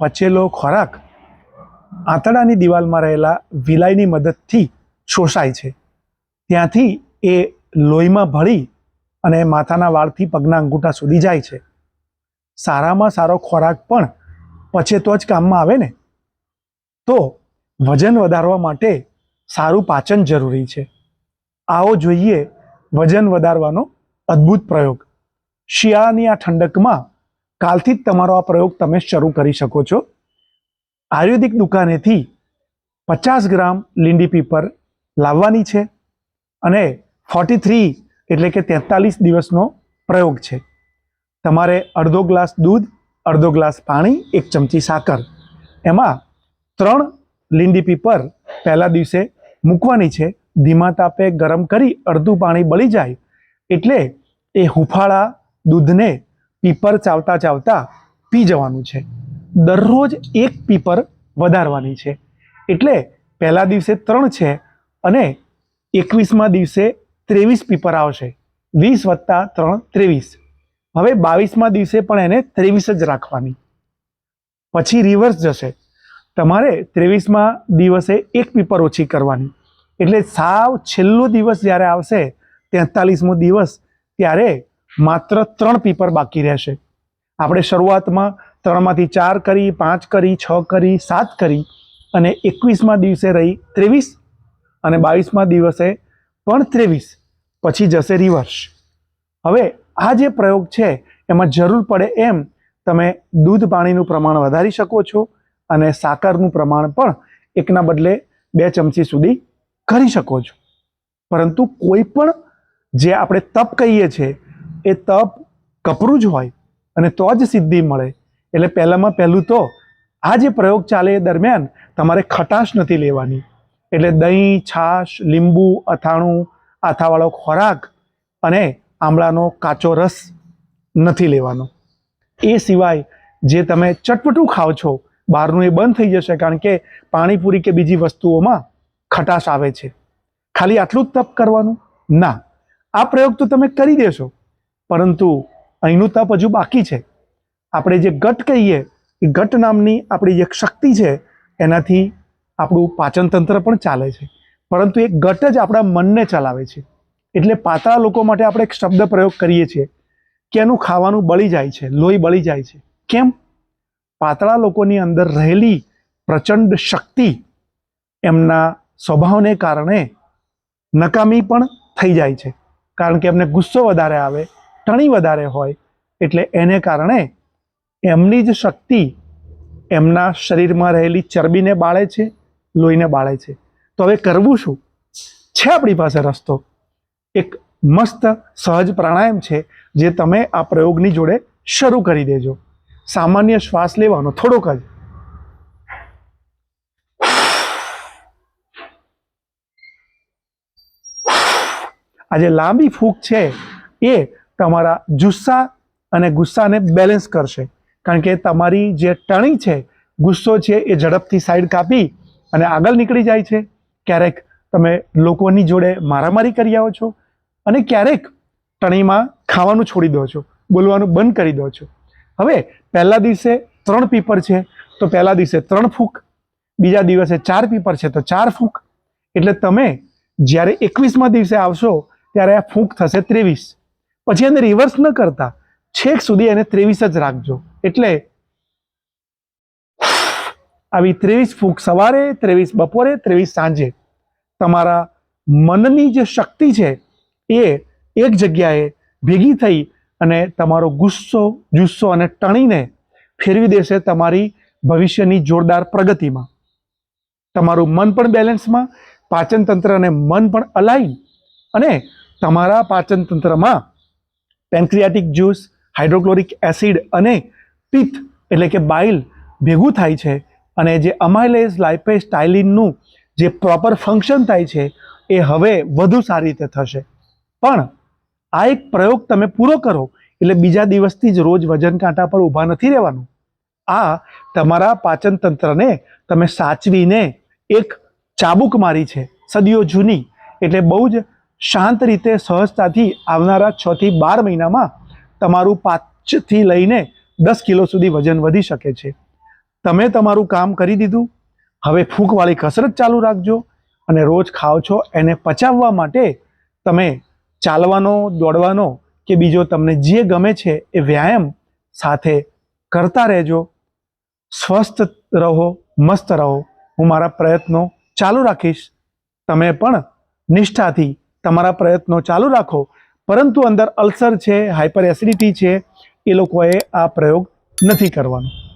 પચેલો ખોરાક આંતડાની દિવાલમાં રહેલા વિલાયની મદદથી શોષાય છે. ત્યાંથી એ લોહીમાં ભળી અને માથાના વાળથી પગના અંગૂઠા સુધી જાય છે. સારામાં સારો ખોરાક પણ પચે તો જ કામમાં આવે ને? તો વજન વધારવા માટે સારું પાચન જરૂરી છે. આવો જોઈએ વજન વધારવાનો અદ્ભુત પ્રયોગ. શિયાળાની આ ઠંડકમાં કાલથી જ તમારો આ પ્રયોગ તમે શરૂ કરી શકો છો. આયુર્વેદિક દુકાનેથી પચાસ ગ્રામ લીંડી પીપર લાવવાની છે અને ફોર્ટી થ્રી એટલે કે તેતાલીસ દિવસનો પ્રયોગ છે. તમારે અડધો ગ્લાસ દૂધ, અડધો ગ્લાસ પાણી, એક ચમચી સાકર. એમાં ત્રણ લીંડી પીપર પહેલા દિવસે મૂકવાની છે. ધીમા તાપે ગરમ કરી અડધું પાણી બળી જાય એટલે એ હુંફાળા દૂધને પીપર ચાવતા ચાવતા પી જવાનું છે. દરરોજ એક પીપર વધારવાની છે. એટલે પહેલા દિવસે ત્રણ છે અને એકવીસમાં દિવસે ત્રેવીસ પીપર આવશે. વીસ વત્તા ત્રણ ત્રેવીસ. હવે બાવીસમાં દિવસે પણ એને ત્રેવીસ જ રાખવાની. પછી રિવર્સ જશે. તમારે ત્રેવીસમાં દિવસે એક પીપર ઓછી કરવાની. એટલે સાવ છેલ્લો દિવસ જ્યારે આવશે, તેતાલીસમો દિવસ, ત્યારે માત્ર ત્રણ પીપર બાકી રહેશે. આપણે શરૂઆતમાં ત્રણમાંથી ચાર કરી, પાંચ કરી, છ કરી, સાત કરી અને એકવીસમાં દિવસે રહી ત્રેવીસ અને બાવીસમાં દિવસે પણ ત્રેવીસ. પછી જશે રિવર્સ હવે આ જે પ્રયોગ છે, એમાં જરૂર પડે એમ તમે દૂધ પાણીનું પ્રમાણ વધારી શકો છો અને સાકરનું પ્રમાણ પણ એકના બદલે બે ચમચી સુધી કરી શકો છો. પરંતુ કોઈ પણ જે આપણે તપ કહીએ છીએ એ તપ કપરું જ હોય અને તો જ સિદ્ધિ મળે. એટલે પહેલામાં પહેલું તો આ જે પ્રયોગ ચાલે એ દરમિયાન તમારે ખટાશ નથી લેવાની. એટલે દહીં, છાશ, લીંબુ, અથાણું, આથાવાળો ખોરાક અને આમળાનો કાચો રસ નથી લેવાનો. એ સિવાય જે તમે ચટપટું ખાઓ છો, બહારનું એ બંધ થઈ જશે કારણ કે પાણીપુરી કે બીજી વસ્તુઓમાં ખટાશ આવે છે. ખાલી આટલું જ તપ કરવાનું? ના. આ પ્રયોગ તો તમે કરી દેશો. પરંતુ અહીંનું તપ હજુ બાકી છે. આપણે જે ગટ કહીએ, એ ગટ નામની આપણી જે શક્તિ છે, એનાથી આપણું પાચનતંત્ર પણ ચાલે છે. પરંતુ એ ગટ જ આપણા મનને ચલાવે છે. એટલે પાતળા લોકો માટે આપણે એક શબ્દ પ્રયોગ કરીએ છીએ કે એનું ખાવાનું બળી જાય છે, લોહી બળી જાય છે. કેમ? પાતળા લોકોની અંદર રહેલી પ્રચંડ શક્તિ એમના સ્વભાવને કારણે નકામી પણ થઈ જાય છે. કારણ કે એમને ગુસ્સો વધારે આવે ટણી વધારે હોય એટલે એને કારણે એમની જ શક્તિ એમના શરીરમાં રહેલી ચરબીને બાળે છે, લોહીને બાળે છે. તો હવે કરવું શું? છે આપણી પાસે રસ્તો. એક મસ્ત, સહજ પ્રાણાયામ છે જે તમે આ પ્રયોગની જોડે શરૂ કરી દેજો. સામાન્ય શ્વાસ લેવાનો થોડોક જ. આ જે લાંબી ફૂંક છે એ તમારા જુસ્સા અને ગુસ્સાને બેલેન્સ કરશે. કારણ કે તમારી જે ટણી છે, ગુસ્સો છે એ ઝડપથી સાઈડ કાપી અને આગળ નીકળી જાય છે. ક્યારેક તમે લોકોની જોડે મારામારી કરી આવો છો અને ક્યારેક ટણીમાં ખાવાનું છોડી દો છો, બોલવાનું બંધ કરી દો છો. હવે પહેલા દિવસે ત્રણ પીપર છે, તો પહેલા દિવસે ત્રણ ફૂંક, બીજા દિવસે ચાર પીપર છે, તો ચાર ફૂંક. એટલે તમે જ્યારે એકવીસમાં દિવસે આવશો, ત્યારે આ ફૂંક થશે ત્રેવીસ. પછી એને રિવર્સ ન કરતા, છેક સુધી એને ત્રેવીસ જ રાખજો. એટલે આવી ત્રેવીસ ફૂંક સવારે, ત્રેવીસ બપોરે, ત્રેવીસ સાંજે તમારા મનની જે શક્તિ છે એ એક જગ્યાએ ભેગી થઈ અને તમારો ગુસ્સો, જુસ્સો અને ટણીને ફેરવી દેશે તમારી ભવિષ્યની જોરદાર પ્રગતિમાં. તમારું મન પણ બેલેન્સમાં પાચન તંત્ર અને મન પણ અલાઈન અને તમારા પાચન તંત્રમાં પેન્ક્રિયાટિક જ્યુસ, હાઇડ્રોક્લોરિક એસિડ અને પિત્ત, એટલે કે બાઇલ, ભેગું થાય છે. અને જે અમાઇલેઝ લાઇપેઝ ટાઇલિનનું જે પ્રોપર ફંક્શન થાય છે, એ હવે વધુ સારી રીતે થશે. પણ આ એક પ્રયોગ તમે પૂરો કરો, એટલે બીજા દિવસથી જ રોજ વજન કાંટા પર ઊભા નથી રહેવાનું. આ તમારા પાચન તંત્રને તમે સાચવીને એક ચાબુક મારી છે, સદીઓ જૂની. એટલે બહુ જ શાંત રીતે સહજતાથી આવનારા છ થી બાર મહિનામાં તમારું પાંચથી લઈને દસ કિલો સુધી વજન વધી શકે છે. તમે તમારું કામ કરી દીધું. હવે ફૂંકવાળી કસરત ચાલુ રાખજો અને રોજ ખાઓ છો એને પચાવવા માટે તમે ચાલવાનો, દોડવાનો કે બીજો તમને જે ગમે છે એ વ્યાયામ સાથે કરતા રહેજો. સ્વસ્થ રહો, મસ્ત રહો. હું મારા પ્રયત્નો ચાલુ રાખીશ. તમે પણ નિષ્ઠાથી તમારા પ્રયત્નો ચાલુ રાખો. પરંતુ અંદર અલ્સર છે હાઇપર એસિડિટી છે, એ લોકોએ આ પ્રયોગ નથી કરવાનો.